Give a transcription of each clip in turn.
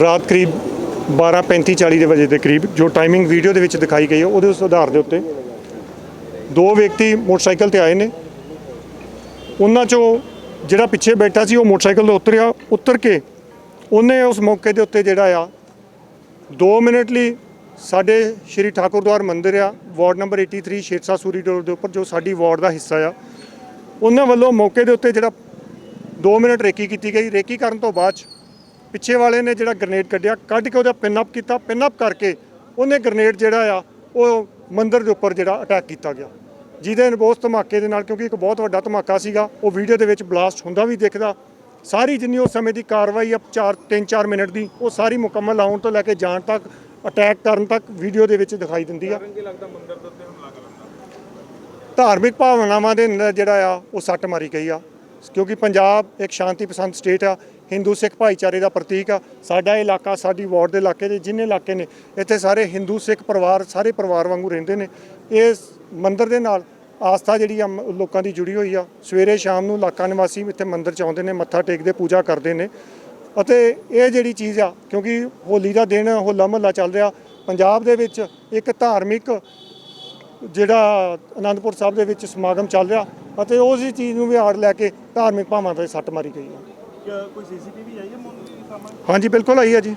ਰਾਤ ਕਰੀਬ 12:35 40 ਦੇ ਵਜੇ ਦੇ ਕਰੀਬ ਜੋ ਟਾਈਮਿੰਗ ਵੀਡੀਓ ਦੇ ਵਿੱਚ ਦਿਖਾਈ ਗਈ ਹੈ, ਉਹਦੇ ਉਸ ਆਧਾਰ ਦੇ ਉੱਤੇ ਦੋ ਵਿਅਕਤੀ ਮੋਟਰਸਾਈਕਲ ਤੇ ਆਏ ਨੇ। ਉਹਨਾਂ ਚੋਂ ਜਿਹੜਾ ਪਿੱਛੇ ਬੈਠਾ ਸੀ, ਉਹ ਮੋਟਰਸਾਈਕਲ ਤੋਂ ਉਤਰਿਆ, ਉਤਰ ਕੇ ਉਹਨੇ ਉਸ ਮੌਕੇ ਦੇ ਉੱਤੇ ਜਿਹੜਾ ਆ 2 ਮਿੰਟ ਲਈ ਸਾਡੇ ਸ਼੍ਰੀ ਠਾਕੁਰਦੁਆਰ ਮੰਦਿਰ ਆ, ward number 83 Shershah Suri road ਦੇ ਉੱਪਰ, ਜੋ ਸਾਡੀ ਵਾਰਡ ਦਾ ਹਿੱਸਾ ਆ, ਉਹਨਾਂ ਵੱਲੋਂ ਮੌਕੇ ਦੇ ਉੱਤੇ ਜਿਹੜਾ 2 ਮਿੰਟ ਰੇਕੀ ਕੀਤੀ ਗਈ। ਰੇਕੀ ਕਰਨ ਤੋਂ ਬਾਅਦ ਪਿੱਛੇ ਵਾਲੇ ਨੇ ਜਿਹੜਾ ਗ੍ਰਨੇਡ ਕੱਢਿਆ ਕੱਢ ਕੇ ਉਹਦਾ ਪਿਨ ਅਪ ਕੀਤਾ। ਪਿਨ ਅਪ ਕਰਕੇ ਉਹਨੇ ਗ੍ਰਨੇਡ ਜਿਹੜਾ ਆ ਉਹ ਮੰਦਿਰ ਦੇ ਉੱਪਰ ਜਿਹੜਾ ਅਟੈਕ ਕੀਤਾ ਗਿਆ। ਜਿਹਦੇ ਉਸ ਧਮਾਕੇ ਦੇ ਨਾਲ ਕਿਉਂਕਿ ਇੱਕ ਬਹੁਤ ਵੱਡਾ ਧਮਾਕਾ ਸੀਗਾ ਉਹ ਵੀਡੀਓ ਦੇ ਵਿੱਚ ਬਲਾਸਟ ਹੁੰਦਾ ਵੀ ਦਿਖਦਾ। ਸਾਰੀ ਜਿੰਨੀ ਉਸ ਸਮੇਂ ਦੀ ਕਾਰਵਾਈ ਆ 4 3-4 ਮਿੰਟ ਦੀ ਉਹ ਸਾਰੀ ਮੁਕੰਮਲ ਆਉਣ ਤੋਂ ਲੈ ਕੇ ਜਾਣ ਤੱਕ ਅਟੈਕ ਕਰਨ ਤੱਕ ਵੀਡੀਓ ਦੇ ਵਿੱਚ ਦਿਖਾਈ ਦਿੰਦੀ ਆ। ਧਾਰਮਿਕ ਭਾਵਨਾਵਾਂ ਦੇ ਜਿਹੜਾ ਆ ਉਹ ਸੱਟ ਮਾਰੀ ਗਈ ਆ। ਕਿਉਂਕਿ ਪੰਜਾਬ ਇੱਕ ਸ਼ਾਂਤੀ ਪਸੰਦ ਸਟੇਟ ਆ ਹਿੰਦੂ ਸਿੱਖ ਭਾਈਚਾਰੇ ਦਾ ਪ੍ਰਤੀਕ ਆ। ਸਾਡਾ ਇਲਾਕਾ, ਸਾਡੀ ਵਾਰਡ ਦੇ ਇਲਾਕੇ ਦੇ ਜਿੰਨੇ ਇਲਾਕੇ ਨੇ, ਇੱਥੇ ਸਾਰੇ ਹਿੰਦੂ ਸਿੱਖ ਪਰਿਵਾਰ, ਸਾਰੇ ਪਰਿਵਾਰ ਵਾਂਗੂ ਰਹਿੰਦੇ ਨੇ। ਇਸ ਮੰਦਿਰ ਦੇ ਨਾਲ ਆਸਥਾ ਜਿਹੜੀ ਆ, ਮ- ਲੋਕਾਂ ਦੀ ਜੁੜੀ ਹੋਈ ਆ। ਸਵੇਰੇ ਸ਼ਾਮ ਨੂੰ ਇਲਾਕਾ ਨਿਵਾਸੀ ਇੱਥੇ ਮੰਦਿਰ ਚ ਆਉਂਦੇ ਨੇ, ਮੱਥਾ ਟੇਕਦੇ, ਪੂਜਾ ਕਰਦੇ ਨੇ। ਅਤੇ ਇਹ ਜਿਹੜੀ ਚੀਜ਼ ਆ, ਕਿਉਂਕਿ ਹੋਲੀ ਦਾ ਦਿਨ, ਹੋਲਾ ਮਹੱਲਾ ਚੱਲ ਰਿਹਾ, ਪੰਜਾਬ ਦੇ ਵਿੱਚ ਇੱਕ ਧਾਰਮਿਕ ਜਿਹੜਾ ਅਨੰਦਪੁਰ ਸਾਹਿਬ ਦੇ ਵਿੱਚ ਸਮਾਗਮ ਚੱਲ ਰਿਹਾ ਅਤੇ ਉਸ ਹੀ ਚੀਜ਼ ਨੂੰ ਵੀ ਆੜ ਲੈ ਕੇ ਧਾਰਮਿਕ ਭਾਵਾਂ ਤੇ ਸੱਟ ਮਾਰੀ ਗਈ ਹੈ ਕਿਆ ਕੋਈ ਸੀਸੀਟੀਵੀ ਆਈ ਹੈ ਮੋਨੀ ਸਾਹਮਣੇ? ਹਾਂਜੀ ਬਿਲਕੁਲ ਆਈ ਹੈ ਜੀ।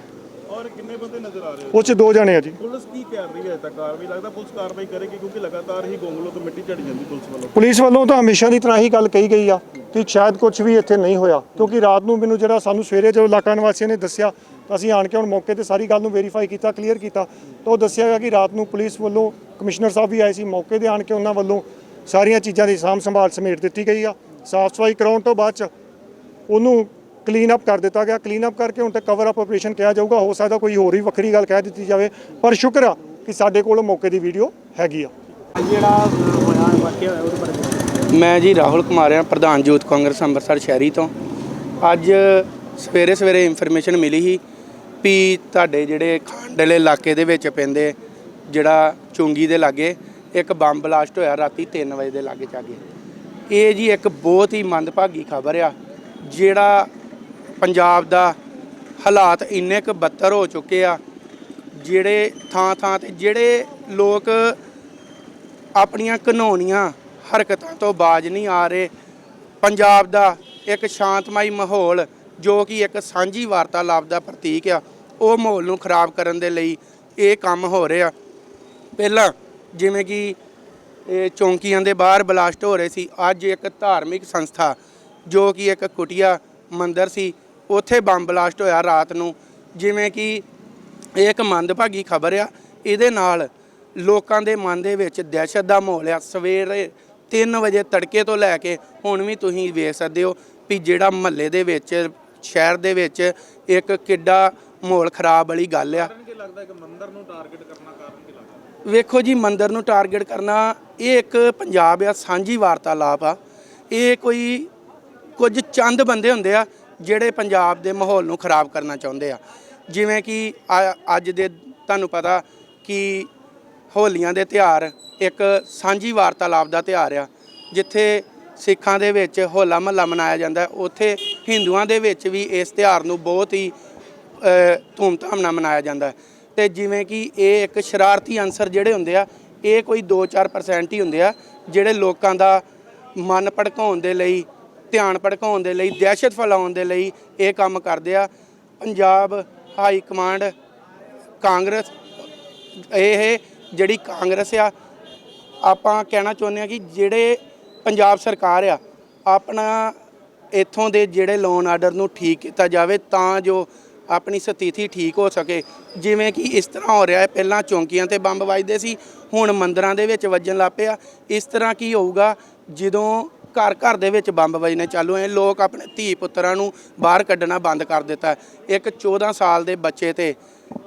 ਔਰ ਕਿੰਨੇ ਬੰਦੇ ਨਜ਼ਰ ਆ ਰਹੇ ਉਹ 'ਚ ਦੋ ਜਣੇ ਆ ਜੀ। ਪੁਲਿਸ ਕੀ ਕਰ ਰਹੀ ਹੈ ਤੱਕ ਕਾਰਵਾਈ? ਲੱਗਦਾ ਪੁਲਿਸ ਕਾਰਵਾਈ ਕਰੇਗੀ ਕਿਉਂਕਿ ਲਗਾਤਾਰ ਹੀ ਗੋਂਗਲੋ ਤੋਂ ਮਿੱਟੀ ਝੜ ਜਾਂਦੀ ਪੁਲਿਸ ਵੱਲੋਂ। ਪੁਲਿਸ ਵੱਲੋਂ ਤਾਂ ਹਮੇਸ਼ਾ ਦੀ ਤਰ੍ਹਾਂ ਹੀ ਗੱਲ ਕਹੀ ਗਈ ਆ ਕਿ ਸ਼ਾਇਦ ਕੁਝ ਵੀ ਇੱਥੇ ਨਹੀਂ ਹੋਇਆ। ਕਿਉਂਕਿ ਰਾਤ ਨੂੰ ਮੈਨੂੰ ਜਿਹੜਾ ਸਾਨੂੰ ਸਵੇਰੇ ਜਦੋਂ ਇਲਾਕਾ ਨਿਵਾਸੀਆਂ ਨੇ ਦੱਸਿਆ ਤਾਂ ਅਸੀਂ ਆਣ ਕੇ ਹੁਣ ਮੌਕੇ ਤੇ ਸਾਰੀ ਗੱਲ ਨੂੰ ਵੈਰੀਫਾਈ ਕੀਤਾ ਕਲੀਅਰ ਕੀਤਾ। ਤਾਂ ਉਹ ਦੱਸਿਆ ਗਿਆ ਕਿ ਰਾਤ ਨੂੰ ਪੁਲਿਸ ਵੱਲੋਂ ਕਮਿਸ਼ਨਰ ਸਾਹਿਬ ਵੀ ਆਏ ਸੀ। ਮੌਕੇ ਤੇ ਆਣ ਕੇ ਉਹਨਾਂ ਵੱਲੋਂ ਸਾਰੀਆਂ ਚੀਜ਼ਾਂ ਦੀ ਸਾਂਭ ਸੰਭਾਲ ਸਮੇਟ ਦਿੱਤੀ ਗਈ ਆ। ਸਾਫ਼ ਸਫ਼ਾਈ ਕਰਾਉਣ ਤੋਂ ਬਾਅਦ ਚ ਉਹਨੂੰ ਕਲੀਨ ਅਪ ਕਰ ਦਿੱਤਾ ਗਿਆ। ਕਲੀਨ ਅਪ ਕਰਕੇ ਹੁਣ ਤੇ ਕਵਰ ਅਪ ਆਪਰੇਸ਼ਨ ਕਿਹਾ ਜਾਊਗਾ। ਹੋ ਸਕਦਾ ਕੋਈ ਹੋਰ ਹੀ ਵੱਖਰੀ ਗੱਲ ਕਹਿ ਦਿੱਤੀ ਜਾਵੇ। ਪਰ ਸ਼ੁਕਰ ਆ ਕਿ ਸਾਡੇ ਕੋਲ ਮੌਕੇ ਦੀ ਵੀਡੀਓ ਹੈਗੀ ਆ। ਜਿਹੜਾ ਹੋਇਆ ਵਾਕਿਆ ਹੋਇਆ ਉਹਦੇ ਬਾਰੇ। ਮੈਂ ਜੀ ਰਾਹੁਲ ਕੁਮਾਰ ਹਾਂ ਪ੍ਰਧਾਨ ਯੂਥ ਕਾਂਗਰਸ ਅੰਮ੍ਰਿਤਸਰ ਸ਼ਹਿਰੀ ਤੋਂ। ਅੱਜ ਸਵੇਰੇ ਸਵੇਰੇ ਇਨਫੋਰਮੇਸ਼ਨ ਮਿਲੀ ਸੀ ਵੀ ਤੁਹਾਡੇ ਜਿਹੜੇ ਖਾਂਡਲੇ ਇਲਾਕੇ ਦੇ ਵਿੱਚ ਪੈਂਦੇ ਜਿਹੜਾ ਚੁੰਗੀ ਦੇ ਲਾਗੇ ਇੱਕ ਬੰਬ ਬਲਾਸਟ ਹੋਇਆ ਰਾਤੀ 3 ਵਜੇ ਦੇ ਲਾਗੇ ਚਾਗੇ। ਇਹ ਜੀ ਇੱਕ ਬਹੁਤ ਹੀ ਮੰਦਭਾਗੀ ਖਬਰ ਆ, ਜਿਹੜਾ ਪੰਜਾਬ ਦਾ ਹਾਲਾਤ ਇੰਨੇ ਕੁ ਬੱਤਰ ਹੋ ਚੁੱਕੇ ਆ, ਜਿਹੜੇ ਥਾਂ ਥਾਂ ਤੇ ਜਿਹੜੇ ਲੋਕ ਆਪਣੀਆਂ ਘਨੌਣੀਆਂ ਹਰਕਤਾਂ ਤੋਂ ਬਾਜ ਨਹੀਂ ਆ ਰਹੇ, ਪੰਜਾਬ ਦਾ ਇੱਕ ਸ਼ਾਂਤਮਈ ਮਾਹੌਲ ਜੋ ਕਿ ਇੱਕ ਸਾਂਝੀ ਵਾਰਤਾਲਾਪ ਦਾ ਪ੍ਰਤੀਕ ਆ, ਉਹ ਮਾਹੌਲ ਨੂੰ ਖਰਾਬ ਕਰਨ ਦੇ ਲਈ ਇਹ ਕੰਮ ਹੋ ਰਿਹਾ। ਪਹਿਲਾਂ ਜਿਵੇਂ ਕਿ ਇਹ ਚੌਂਕੀਆਂ ਦੇ ਬਾਹਰ ਬਲਾਸਟ ਹੋ ਰਹੇ ਸੀ, ਅੱਜ ਇੱਕ ਧਾਰਮਿਕ ਸੰਸਥਾ ਜੋ ਕਿ ਇੱਕ ਕੁਟਿਆ ਮੰਦਰ ਸੀ, ਉੱਥੇ ਬੰਬ ਬਲਾਸਟ ਹੋਇਆ ਰਾਤ ਨੂੰ। ਜਿਵੇਂ ਕਿ ਇਹ ਇੱਕ ਮੰਦਭਾਗੀ ਖਬਰ ਆ, ਇਹਦੇ ਨਾਲ ਲੋਕਾਂ ਦੇ ਮਨ ਦੇ ਵਿੱਚ ਦਹਿਸ਼ਤ ਦਾ ਮਾਹੌਲ ਆ। ਸਵੇਰੇ 3 ਵਜੇ ਤੜਕੇ ਤੋਂ ਲੈ ਕੇ ਹੁਣ ਵੀ ਤੁਸੀਂ ਵੇਖ ਸਕਦੇ ਹੋ ਵੀ ਜਿਹੜਾ ਮਹੱਲੇ ਦੇ ਵਿੱਚ, ਸ਼ਹਿਰ ਦੇ ਵਿੱਚ ਇੱਕ ਕਿੱਡਾ ਮਾਹੌਲ ਖਰਾਬ ਵਾਲੀ ਗੱਲ ਆ। ਲੱਗਦਾ ਕਿ ਮੰਦਰ ਨੂੰ ਟਾਰਗੇਟ ਕਰਨਾ, ਕਾਰਨ ਕੀ ਲੱਗਦਾ? ਵੇਖੋ ਜੀ, ਮੰਦਰ ਨੂੰ ਟਾਰਗੇਟ ਕਰਨਾ, ਇਹ ਇੱਕ ਪੰਜਾਬ ਆ, ਸਾਂਝੀ ਵਾਰਤਾਲਾਪ ਆ। ਇਹ ਕੋਈ ਕੁਝ ਚੰਦ ਬੰਦੇ ਹੁੰਦੇ ਆ, ਜਿਹੜੇ ਪੰਜਾਬ ਦੇ ਮਾਹੌਲ ਨੂੰ ਖਰਾਬ ਕਰਨਾ ਚਾਹੁੰਦੇ ਆ। ਜਿਵੇਂ ਕਿ ਅੱਜ ਦੇ, ਤੁਹਾਨੂੰ ਪਤਾ ਕਿ ਹੋਲੀਆਂ ਦੇ ਤਿਉਹਾਰ ਇੱਕ ਸਾਂਝੀ ਵਾਰਤਾਲਾਪ ਦਾ ਤਿਉਹਾਰ ਆ, ਜਿੱਥੇ ਸਿੱਖਾਂ ਦੇ ਵਿੱਚ ਹੋਲਾ ਮਹੱਲਾ ਮਨਾਇਆ ਜਾਂਦਾ। ਉੱਥੇ ਹਿੰਦੂਆਂ ਦੇ ਵਿੱਚ ਵੀ ਇਸ ਤਿਉਹਾਰ ਨੂੰ ਬਹੁਤ ਹੀ ਧੂਮਧਾਮ ਨਾਲ ਮਨਾਇਆ ਜਾਂਦਾ। ਤੇ ਜਿਵੇਂ ਕਿ ਇਹ ਇੱਕ ਸ਼ਰਾਰਤੀ ਅਨਸਰ ਜਿਹੜੇ ਹੁੰਦੇ ਆ, ਇਹ ਕੋਈ 2-4% ਹੀ ਹੁੰਦੇ ਆ, ਜਿਹੜੇ ਲੋਕਾਂ ਦਾ ਮਨ ਭੜਕਾਉਣ ਦੇ ਲਈ, ਧਿਆਨ ਭੜਕਾਉਣ ਦੇ ਲਈ, ਦਹਿਸ਼ਤ ਫੈਲਾਉਣ ਦੇ ਲਈ ਇਹ ਕੰਮ ਕਰਦੇ ਆ। ਪੰਜਾਬ ਹਾਈ ਕਮਾਂਡ ਕਾਂਗਰਸ, ਇਹ ਜਿਹੜੀ ਕਾਂਗਰਸ ਆ, ਆਪਾਂ ਕਹਿਣਾ ਚਾਹੁੰਦੇ ਆ ਕਿ ਜਿਹੜੇ ਪੰਜਾਬ ਸਰਕਾਰ ਆ, ਆਪਣਾ ਇੱਥੋਂ ਦੇ ਜਿਹੜੇ ਲੋਨ ਆਰਡਰ ਨੂੰ ਠੀਕ ਕੀਤਾ ਜਾਵੇ ਤਾਂ ਜੋ ਆਪਣੀ ਸਥਿਤੀ ਠੀਕ ਹੋ ਸਕੇ। ਜਿਵੇਂ ਕਿ ਇਸ ਤਰ੍ਹਾਂ ਹੋ ਰਿਹਾ ਹੈ, ਪਹਿਲਾਂ ਚੌਂਕੀਆਂ ਤੇ ਬੰਬ ਵੱਜਦੇ ਸੀ, ਹੁਣ ਮੰਦਰਾਂ ਦੇ ਵਿੱਚ ਵੱਜਣ ਲੱਗ ਪਿਆ। ਇਸ ਤਰ੍ਹਾਂ ਕੀ ਹੋਊਗਾ, ਜਦੋਂ ਘਰ ਘਰ ਦੇ ਵਿੱਚ ਬੰਬ ਵੱਜਣੇ ਚਾਲੂ ਹੋਏ, ਲੋਕ ਆਪਣੇ ਧੀ ਪੁੱਤਰਾਂ ਨੂੰ ਬਾਹਰ ਕੱਢਣਾ ਬੰਦ ਕਰ ਦਿੱਤਾ ਇੱਕ 14 ਸਾਲ ਦੇ ਬੱਚੇ ਤੇ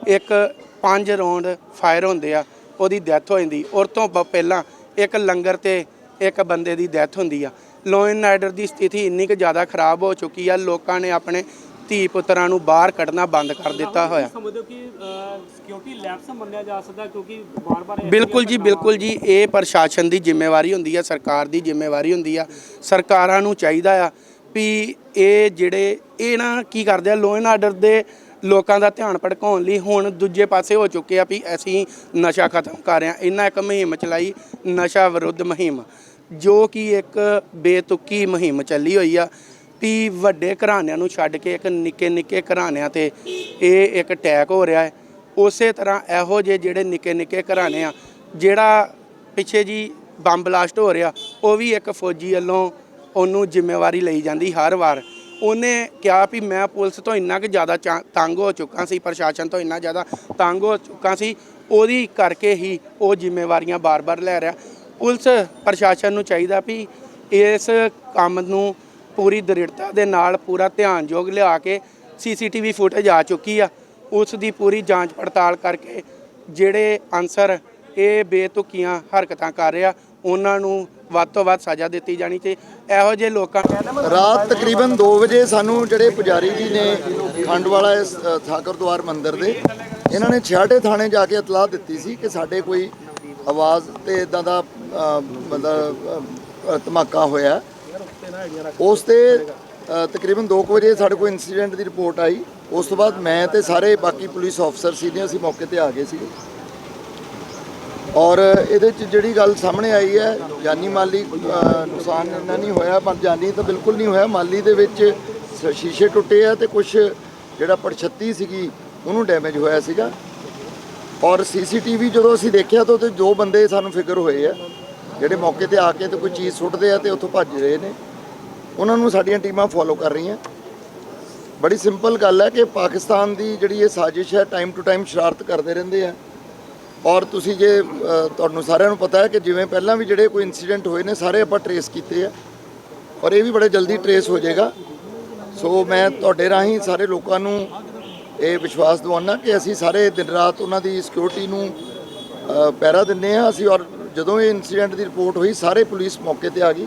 ਇੱਕ ਪੰਜ ਰੌਂਡ ਫਾਇਰ ਹੁੰਦੇ ਆ, ਉਹਦੀ ਡੈਥ ਹੋ ਜਾਂਦੀ। ਔਰ ਤੋਂ ਬ- ਪਹਿਲਾਂ ਇੱਕ ਲੰਗਰ ਤੇ ਇੱਕ ਬੰਦੇ ਦੀ ਡੈਥ ਹੁੰਦੀ ਆ। ਲੋਇਨ ਨਾਈਡਰ ਦੀ ਸਥਿਤੀ ਇੰਨੀ ਕੁ ਜ਼ਿਆਦਾ ਖਰਾਬ ਹੋ ਚੁੱਕੀ ਆ, ਲੋਕਾਂ ਨੇ ਆਪਣੇ ਧੀ ਪੁੱਤਰਾਂ ਨੂੰ ਬਾਹਰ ਕੱਢਣਾ ਬੰਦ ਕਰ ਦਿੱਤਾ ਹੋਇਆ। ਸਮਝਦੇ ਹੋ ਕਿ ਸਿਕਿਉਰਿਟੀ ਲੈਪਸ ਮੰਨਿਆ ਜਾ ਸਕਦਾ ਕਿਉਂਕਿ ਵਾਰ-ਵਾਰ ਇਹ ਬਿਲਕੁਲ ਜੀ ਬਿਲਕੁਲ ਜੀ। ਇਹ ਪ੍ਰਸ਼ਾਸਨ ਦੀ ਜ਼ਿੰਮੇਵਾਰੀ ਹੁੰਦੀ ਆ ਸਰਕਾਰ ਦੀ ਜ਼ਿੰਮੇਵਾਰੀ ਹੁੰਦੀ ਆ। ਸਰਕਾਰਾਂ ਨੂੰ ਚਾਹੀਦਾ ਆ ਵੀ ਇਹ ਜਿਹੜੇ ਇਹ ਨਾ ਕੀ ਕਰਦੇ ਆ ਲੋ ਐਂਡ ਆਰਡਰ ਦੇ ਲੋਕਾਂ ਦਾ ਧਿਆਨ ਭਟਕਾਉਣ ਲਈ ਹੁਣ ਦੂਜੇ ਪਾਸੇ ਹੋ ਚੁੱਕੇ ਆ ਵੀ ਅਸੀਂ ਨਸ਼ਾ ਖਤਮ ਕਰ ਰਹੇ ਹਾਂ ਇਹਨਾਂ ਇੱਕ ਮੁਹਿੰਮ ਚਲਾਈ ਨਸ਼ਾ ਵਿਰੁੱਧ ਮੁਹਿੰਮ ਜੋ ਕਿ ਇੱਕ ਬੇਤੁਕੀ ਮੁਹਿੰਮ ਚੱਲੀ ਹੋਈ ਆ। ਵੀ ਵੱਡੇ ਘਰਾਣਿਆਂ ਨੂੰ ਛੱਡ ਕੇ ਇੱਕ ਨਿੱਕੇ ਨਿੱਕੇ ਘਰਾਣਿਆਂ ਤੇ ਇਹ ਇੱਕ ਅਟੈਕ ਹੋ ਰਿਹਾ ਹੈ। ਉਸੇ ਤਰ੍ਹਾਂ ਇਹੋ ਜਿਹੇ ਜਿਹੜੇ ਨਿੱਕੇ ਨਿੱਕੇ ਘਰਾਣੇ ਆ, ਜਿਹੜਾ ਪਿੱਛੇ ਜੀ ਬੰਬ ਬਲਾਸਟ ਹੋ ਰਿਹਾ, ਉਹ ਵੀ ਇੱਕ ਫੌਜੀ ਵੱਲੋਂ ਉਹਨੂੰ ਜ਼ਿੰਮੇਵਾਰੀ ਲਈ ਜਾਂਦੀ ਹਰ ਵਾਰ। ਉਹਨੇ ਕਿਹਾ ਵੀ ਮੈਂ ਪੁਲਿਸ ਤੋਂ ਇੰਨਾ ਕਿ ਜ਼ਿਆਦਾ ਚਾ- ਤੰਗ ਹੋ ਚੁੱਕਾ ਸੀ, ਪ੍ਰਸ਼ਾਸਨ ਤੋਂ ਇੰਨਾ ਜ਼ਿਆਦਾ ਤੰਗ ਹੋ ਚੁੱਕਾ ਸੀ, ਉਹਦੀ ਕਰਕੇ ਹੀ ਉਹ ਜ਼ਿੰਮੇਵਾਰੀਆਂ ਬਾਰ-ਬਾਰ ਲੈ ਰਿਹਾ। ਪੁਲਿਸ ਪ੍ਰਸ਼ਾਸਨ ਨੂੰ ਚਾਹੀਦਾ ਵੀ ਇਸ ਕੰਮ ਨੂੰ ਪੂਰੀ ਦ੍ਰਿੜਤਾ ਦੇ ਨਾਲ ਪੂਰਾ ਧਿਆਨਯੋਗ ਲਿਆ ਕੇ ਸੀਸੀਟੀਵੀ ਫੁਟੇਜ ਆ ਚੁੱਕੀ ਆ। ਉਸ ਦੀ ਪੂਰੀ ਜਾਂਚ ਪੜਤਾਲ ਕਰਕੇ ਜਿਹੜੇ ਅਨਸਰ ਇਹ ਬੇਤੁਕੀਆਂ ਹਰਕਤਾਂ ਕਰ ਰਿਹਾ ਉਹਨਾਂ ਨੂੰ ਵੱਧ ਤੋਂ ਵੱਧ ਸਜ਼ਾ ਦਿੱਤੀ ਜਾਣੀ ਤੇ ਇਹੋ ਜਿਹੇ ਲੋਕਾਂ ਰਾਤ ਤਕਰੀਬਨ 2 ਵਜੇ ਸਾਨੂੰ ਜਿਹੜੇ ਪੁਜਾਰੀ ਜੀ ਨੇ ਖੰਡ ਵਾਲਾ ਇਸ ਅ, ਠਾਕੁਰਦੁਆਰ ਮੰਦਿਰ ਦੇ ਇਹਨਾਂ ਨੇ ਛਿਆਟੇ ਥਾਣੇ ਜਾ ਕੇ ਇਤਲਾਹ ਦਿੱਤੀ ਸੀ ਕਿ ਸਾਡੇ ਕੋਈ ਆਵਾਜ਼ ਤੇ ਇਦਾਂ ਦਾ ਮਤਲਬ ਧਮਾਕਾ ਹੋਇਆ। ਉਸ ਤੇ ਅ, ਤਕਰੀਬਨ 2 ਵਜੇ ਸਾਡੇ ਕੋਲ ਇਨਸੀਡੈਂਟ ਦੀ ਰਿਪੋਰਟ ਆਈ। ਉਸ ਤੋਂ ਬਾਅਦ ਮੈਂ ਤੇ ਸਾਰੇ ਬਾਕੀ ਪੁਲਿਸ ਅਫਸਰ ਸੀ ਅਸੀਂ ਮੌਕੇ ਤੇ ਆ ਗਏ ਸੀ ਔਰ ਇਹਦੇ ਚ ਜਿਹੜੀ ਗੱਲ ਸਾਹਮਣੇ ਆਈ ਹੈ ਜਾਨੀ ਮਾਲੀ ਨੁਕਸਾਨ ਇੰਨਾ ਨਹੀਂ ਹੋਇਆ ਪਰ ਜਾਨੀ ਤਾਂ ਬਿਲਕੁਲ ਨਹੀਂ ਹੋਇਆ। ਮਾਲੀ ਦੇ ਵਿੱਚ ਸ਼ੀਸ਼ੇ ਟੁੱਟੇ ਆ ਤੇ ਕੁਝ ਜਿਹੜਾ ਪੜਛੱਤੀ ਸੀਗੀ ਉਹਨੂੰ ਡੈਮੇਜ ਹੋਇਆ ਸੀਗਾ। ਔਰ ਸੀਸੀਟੀਵੀ ਜਦੋਂ ਅਸੀਂ ਦੇਖਿਆ ਤਾਂ ਉਹਦੇ ਦੋ ਬੰਦੇ ਸਾਨੂੰ ਫਿਕਰ ਹੋਏ ਆ। ਜਿਹੜੇ ਮੌਕੇ ਤੇ ਆ ਕੇ ਤੇ ਕੋਈ ਚੀਜ਼ ਸੁੱਟਦੇ ਆ ਤੇ ਉੱਥੋਂ ਭੱਜ ਰਹੇ ਨੇ। ਉਹਨਾਂ ਨੂੰ ਸਾਡੀਆਂ ਟੀਮਾਂ ਫੋਲੋ ਕਰ ਰਹੀਆਂ। ਬੜੀ ਸਿੰਪਲ ਗੱਲ ਹੈ ਕਿ ਪਾਕਿਸਤਾਨ ਦੀ ਜਿਹੜੀ ਇਹ ਸਾਜ਼ਿਸ਼ ਹੈ ਟਾਈਮ ਟੂ ਟਾਈਮ ਸ਼ਰਾਰਤ ਕਰਦੇ ਰਹਿੰਦੇ ਆ। ਔਰ ਤੁਸੀਂ ਜੇ ਤੁਹਾਨੂੰ ਸਾਰਿਆਂ ਨੂੰ ਪਤਾ ਹੈ ਕਿ ਜਿਵੇਂ ਪਹਿਲਾਂ ਵੀ ਜਿਹੜੇ ਕੋਈ ਇਨਸੀਡੈਂਟ ਹੋਏ ਨੇ ਸਾਰੇ ਆਪਾਂ ਟਰੇਸ ਕੀਤੇ ਆ। ਔਰ ਇਹ ਵੀ ਬੜੇ ਜਲਦੀ ਟਰੇਸ ਹੋ ਜਾਏਗਾ। ਸੋ ਮੈਂ ਤੁਹਾਡੇ ਰਾਹੀਂ ਸਾਰੇ ਲੋਕਾਂ ਨੂੰ ਇਹ ਵਿਸ਼ਵਾਸ ਦਿਵਾਉਣਾ ਕਿ ਅਸੀਂ ਸਾਰੇ ਦਿਨ ਰਾਤ ਉਹਨਾਂ ਦੀ ਸਿਕਿਉਰਿਟੀ ਨੂੰ ਅ, ਪਹਿਰਾ ਦਿੰਨੇ ਆ ਅਸੀਂ ਔਰ ਜਦੋਂ ਇਹ ਇਨਸੀਡੈਂਟ ਦੀ ਰਿਪੋਰਟ ਹੋਈ ਸਾਰੇ ਪੁਲਿਸ ਮੌਕੇ ਤੇ ਆ ਗਈ।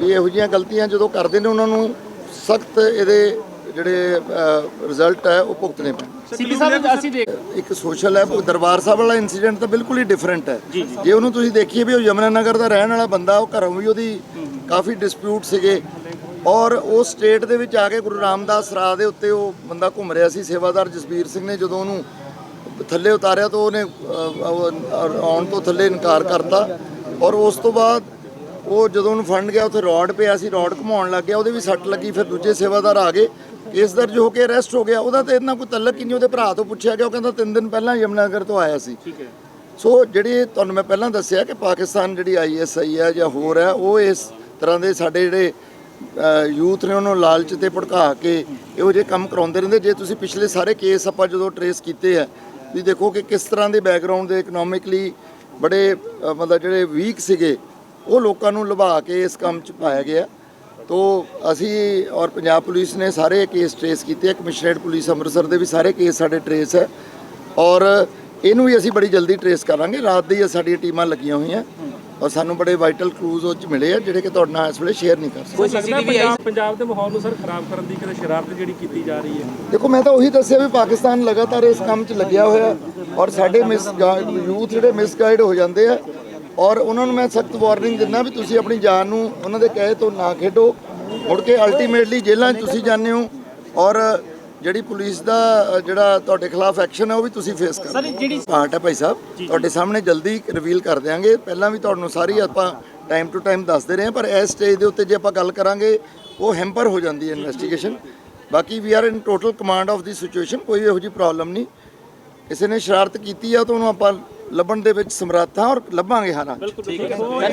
ਵੀ ਇਹੋ ਜਿਹੀਆਂ ਗਲਤੀਆਂ ਜਦੋਂ ਕਰਦੇ ਨੇ ਉਹਨਾਂ ਨੂੰ ਸਖਤ ਇਹਦੇ ਜਿਹੜੇ ਰਿਜ਼ਲਟ ਹੈ ਉਹ ਭੁਗਤਣੇ ਪੈਣ। ਸਿੱਧੀ ਸਾਹਿਬ ਅਸੀਂ ਦੇਖ ਇੱਕ ਸੋਸ਼ਲ ਹੈ ਦਰਬਾਰ ਸਾਹਿਬ ਵਾਲਾ ਇਨਸੀਡੈਂਟ ਤਾਂ ਬਿਲਕੁਲ ਹੀ ਡਿਫਰੈਂਟ ਹੈ। ਜੇ ਉਹਨੂੰ ਤੁਸੀਂ ਦੇਖੀਏ ਵੀ ਉਹ ਯਮਨਾ ਨਗਰ ਦਾ ਰਹਿਣ ਵਾਲਾ ਬੰਦਾ ਉਹ ਘਰੋਂ ਵੀ ਉਹਦੀ ਕਾਫੀ ਡਿਸਪਿਊਟ ਸੀਗੇ। ਔਰ ਉਹ ਸਟੇਟ ਦੇ ਵਿੱਚ ਆ ਕੇ ਗੁਰੂ ਰਾਮਦਾਸ ਰਾਹ ਦੇ ਉੱਤੇ ਉਹ ਬੰਦਾ ਘੁੰਮ ਰਿਹਾ ਸੀ ਸੇਵਾਦਾਰ ਜਸਬੀਰ ਸਿੰਘ ਨੇ ਜਦੋਂ ਉਹਨੂੰ ਥੱਲੇ ਉਤਾਰਿਆ ਤਾਂ ਉਹਨੇ ਆਉਣ ਤੋਂ ਥੱਲੇ ਇਨਕਾਰ ਕਰਤਾ। ਔਰ ਉਸ ਤੋਂ ਬਾਅਦ ਉਹ ਜਦੋਂ ਉਹਨੂੰ ਫੰਡ ਗਿਆ ਉੱਥੇ ਰੋਡ ਪਿਆ ਸੀ ਰੋਡ ਘੁਮਾਉਣ ਲੱਗ ਗਿਆ ਉਹਦੇ ਵੀ ਸੱਟ ਲੱਗੀ ਫਿਰ ਦੂਜੇ ਸੇਵਾਦਾਰ ਆ ਗਏ। ਕੇਸ ਦਰਜ ਹੋ ਕੇ ਅਰੈਸਟ ਹੋ ਗਿਆ। ਉਹਦਾ ਤਾਂ ਇਹਨਾਂ ਕੋਈ ਤਲਕ ਹੀ ਨਹੀਂ ਉਹਦੇ ਭਰਾ ਤੋਂ ਪੁੱਛਿਆ ਗਿਆ ਉਹ ਕਹਿੰਦਾ ਤਿੰਨ ਦਿਨ ਪਹਿਲਾਂ ਯਮਨਾਗਰ ਤੋਂ ਆਇਆ ਸੀ। ਠੀਕ ਹੈ। ਸੋ ਜਿਹੜੀ ਤੁਹਾਨੂੰ ਮੈਂ ਪਹਿਲਾਂ ਦੱਸਿਆ ਕਿ ਪਾਕਿਸਤਾਨ ਜਿਹੜੀ ਆਈਐਸਆਈ ਹੈ ਜਾਂ ਹੋਰ ਹੈ ਉਹ ਇਸ ਤਰ੍ਹਾਂ ਦੇ ਸਾਡੇ ਜਿਹੜੇ ਯੂਥ ਨੇ ਉਹਨੂੰ ਲਾਲਚ ਤੇ ਭੜਕਾ ਕੇ ਇਹੋ ਜਿਹੇ ਕੰਮ ਕਰਾਉਂਦੇ ਰਹਿੰਦੇ। ਜੇ ਤੁਸੀਂ ਪਿਛਲੇ ਸਾਰੇ ਕੇਸ ਆਪਾਂ ਜਦੋਂ ਟਰੇਸ ਕੀਤੇ ਆ ਵੀ ਦੇਖੋ ਕਿ ਕਿਸ ਤਰ੍ਹਾਂ ਦੇ ਬੈਕਗ੍ਰਾਉਂਡ ਦੇ ਇਕਨੋਮਿਕਲੀ ਬੜੇ ਮਤਲਬ ਜਿਹੜੇ ਵੀਕ ਸੀਗੇ ਉਹ ਲੋਕਾਂ ਨੂੰ ਲੁਭਾ ਕੇ ਇਸ ਕੰਮ 'ਚ ਪਾਇਆ ਗਿਆ। ਤੋ ਅਸੀਂ ਔਰ ਪੰਜਾਬ ਪੁਲਿਸ ਨੇ ਸਾਰੇ ਕੇਸ ਟਰੇਸ ਕੀਤੇ। ਕਮਿਸ਼ਨਰੇਟ ਪੁਲਿਸ ਅੰਮ੍ਰਿਤਸਰ ਦੇ ਵੀ ਸਾਰੇ ਕੇਸ ਸਾਡੇ ਟਰੇਸ ਹੈ। ਔਰ ਇਹਨੂੰ ਵੀ ਅਸੀਂ ਬੜੀ ਜਲਦੀ ਟਰੇਸ ਕਰਾਂਗੇ। ਰਾਤ ਦੀ ਸਾਡੀਆਂ ਟੀਮਾਂ ਲੱਗੀਆਂ ਹੋਈਆਂ। ਔਰ ਸਾਨੂੰ ਬੜੇ ਵਾਈਟਲ ਕਲੂਜ਼ ਉਹ 'ਚ ਮਿਲੇ ਆ ਜਿਹੜੇ ਕਿ ਤੁਹਾਡੇ ਨਾਲ ਇਸ ਵੇਲੇ ਸ਼ੇਅਰ ਨਹੀਂ ਕਰ ਸਕਦੇ। ਪੰਜਾਬ ਦੇ ਮਾਹੌਲ ਨੂੰ ਸਰ ਖਰਾਬ ਕਰਨ ਦੀ ਕਿਤੇ ਸ਼ਰਾਰਤ ਜਿਹੜੀ ਕੀਤੀ ਜਾ ਰਹੀ ਹੈ? ਦੇਖੋ ਮੈਂ ਤਾਂ ਉਹੀ ਦੱਸਿਆ ਵੀ ਪਾਕਿਸਤਾਨ ਲਗਾਤਾਰ ਇਸ ਕੰਮ 'ਚ ਲੱਗਿਆ ਹੋਇਆ। ਔਰ ਸਾਡੇ ਮਿਸ ਯੂਥ ਜਿਹੜੇ ਮਿਸਗਾਈਡ ਹੋ ਜਾਂਦੇ ਆ ਔਰ ਉਹਨਾਂ ਨੂੰ ਮੈਂ ਸਖਤ ਵਾਰਨਿੰਗ ਦਿੰਦਾ ਵੀ ਤੁਸੀਂ ਆਪਣੀ ਜਾਨ ਨੂੰ ਉਹਨਾਂ ਦੇ ਕਹੇ ਤੋਂ ਨਾ ਖੇਡੋ। ਮੁੜ ਕੇ ਅਲਟੀਮੇਟਲੀ ਜੇਲ੍ਹਾਂ 'ਚ ਤੁਸੀਂ ਜਾਂਦੇ ਹੋ ਔਰ ਜਿਹੜੀ ਪੁਲਿਸ ਦਾ ਜਿਹੜਾ ਤੁਹਾਡੇ ਖਿਲਾਫ ਐਕਸ਼ਨ ਹੈ ਉਹ ਵੀ ਤੁਸੀਂ ਫੇਸ ਕਰੋ ਸਰ ਜਿਹੜੀ ਪਾਰਟ ਹੈ ਭਾਈ ਸਾਹਿਬ ਤੁਹਾਡੇ ਸਾਹਮਣੇ ਜਲਦੀ ਰਿਵੀਲ ਕਰ ਦਿਆਂਗੇ। ਪਹਿਲਾਂ ਵੀ ਤੁਹਾਨੂੰ ਸਾਰੀ ਆਪਾਂ ਟਾਈਮ ਟੂ ਟਾਈਮ ਦੱਸਦੇ ਰਹੇ ਹਾਂ, ਪਰ ਇਸ ਸਟੇਜ ਦੇ ਉੱਤੇ ਜੇ ਆਪਾਂ ਗੱਲ ਕਰਾਂਗੇ ਉਹ ਹੈਂਪਰ ਹੋ ਜਾਂਦੀ ਹੈ ਇਨਵੈਸਟੀਗੇਸ਼ਨ ਬਾਕੀ we are in total command of the situation ਕੋਈ ਇਹੋ ਜਿਹੀ ਪ੍ਰੋਬਲਮ ਨਹੀਂ। ਕਿਸੇ ਨੇ ਸ਼ਰਾਰਤ ਕੀਤੀ ਆ ਤਾਂ ਉਹਨੂੰ ਆਪਾਂ ਲੱਭਣ ਦੇ ਵਿੱਚ ਸਮਰੱਥ ਹਾਂ ਔਰ ਲੱਭਾਂਗੇ ਹਾਲਾਂਕਿ ਬਿਲਕੁਲ ਠੀਕ ਹੈ।